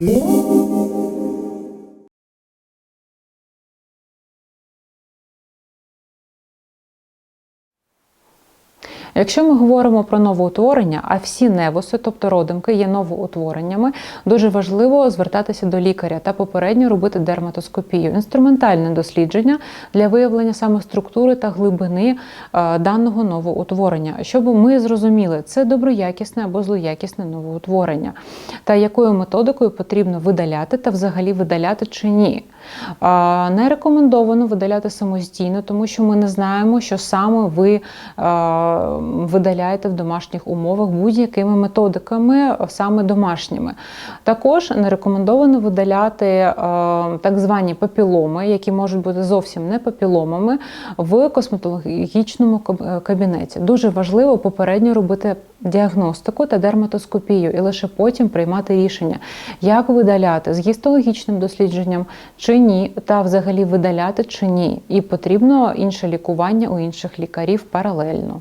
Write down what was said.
Música Якщо ми говоримо про новоутворення, а всі невуси, тобто родимки, є новоутвореннями, дуже важливо звертатися до лікаря та попередньо робити дерматоскопію, інструментальне дослідження для виявлення саме структури та глибини е, даного новоутворення, щоб ми зрозуміли, це доброякісне або злоякісне новоутворення, та якою методикою потрібно видаляти та взагалі видаляти чи ні. Не рекомендовано видаляти самостійно, тому що ми не знаємо, що саме ви а, видаляєте в домашніх умовах будь-якими методиками, саме домашніми. Також не рекомендовано видаляти так звані папіломи, які можуть бути зовсім не папіломами, в косметологічному кабінеті. Дуже важливо попередньо робити діагностику та дерматоскопію, і лише потім приймати рішення, як видаляти з гістологічним дослідженням чи ні, та взагалі видаляти чи ні. І потрібно інше лікування у інших лікарів паралельно.